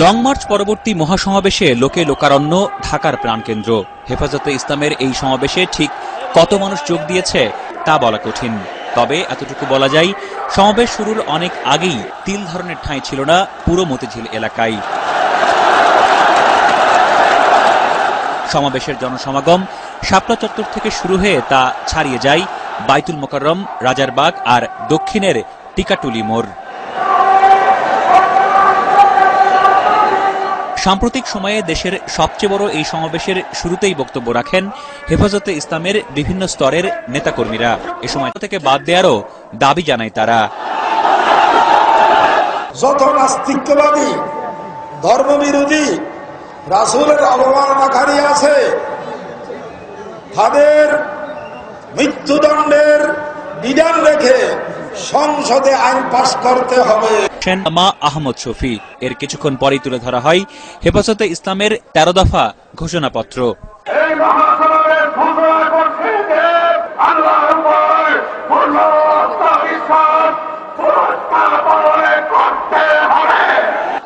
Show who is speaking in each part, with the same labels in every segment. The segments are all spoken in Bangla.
Speaker 1: লং মার্চ পরবর্তী মহাসমাবেশে লোকে লোকারণ্য, ঢাকার প্রাণকেন্দ্র। হেফাজতে ইসলামের এই সমাবেশে ঠিক কত মানুষ যোগ দিয়েছে, তা বলা কঠিন। তবে এতটুকু বলা যায়, সমাবেশ শুরুর অনেক আগেই তিল ধরনের ঠাঁই ছিল না পুরো মতিঝিল এলাকায়। সমাবেশের জনসমাগম শাপলা চত্বর থেকে শুরু হয়ে তা ছাড়িয়ে যায় বাইতুল মোকাররম, রাজারবাগ আর দক্ষিণের টিকাটুলি মোড়। সাম্প্রতিক সময়ে দেশের সবচেয়ে বড় এই সমাবেশের শুরুতেই বক্তব্য রাখেন হেফাজতে ইসলামের বিভিন্ন স্তরের নেতাকর্মীরা। এ সময় থেকে বাদ দেওয়ারও দাবি জানায় তারা।
Speaker 2: যত নাস্তিক্যবাদী ধর্মবিরোধী, রাসুলের অবমাননাকারী আছে, তাদের মৃত্যুদণ্ডের বিধান রেখে সংসদে আইন পাশ করতে হবে।
Speaker 1: মা আহমদ শফি। এর কিছুক্ষণ পরেই তুলে ধরা হয় হেফাজতে ইসলামের তেরো দফা ঘোষণাপত্র।
Speaker 3: এই মহাসমাবেশ ঘোষণা করছে যে আল্লাহর উপর পূর্ণ বিশ্বাস পুরস্কার পালনে করতে হবে।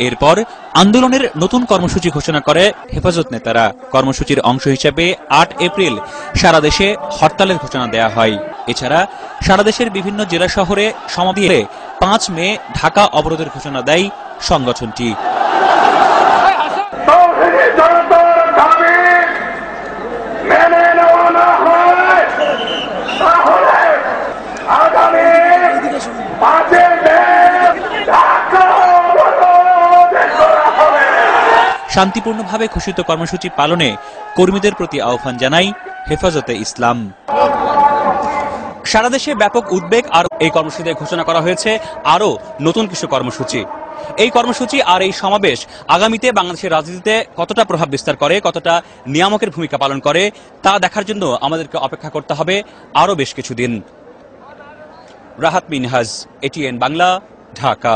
Speaker 1: এরপর আন্দোলনের নতুন কর্মসূচি ঘোষণা করে হেফাজত নেতারা। কর্মসূচির অংশ হিসেবে আট এপ্রিল সারা দেশে হরতালের ঘোষণা দেয়া হয়। এছাড়া সারা দেশের বিভিন্ন জেলা শহরে সমাবেশে পাঁচ মে ঢাকা অবরোধের ঘোষণা দেয় সংগঠনটি। শান্তিপূর্ণভাবে ঘোষিত কর্মসূচি পালনে কর্মীদের প্রতি আহ্বান জানাই হেফাজতে ইসলাম। সারা দেশে ব্যাপক উদ্বেগ আর এই কর্মসূচিতে ঘোষণা করা হয়েছে আরও নতুন কিছু কর্মসূচি। এই কর্মসূচি আর এই সমাবেশ আগামীতে বাংলাদেশের রাজনীতিতে কতটা প্রভাব বিস্তার করে, কতটা নিয়ামকের ভূমিকা পালন করে, তা দেখার জন্য আমাদেরকে অপেক্ষা করতে হবে আরও বেশ কিছুদিন। রাহাত মিনহাজ এটিএন বাংলা, ঢাকা।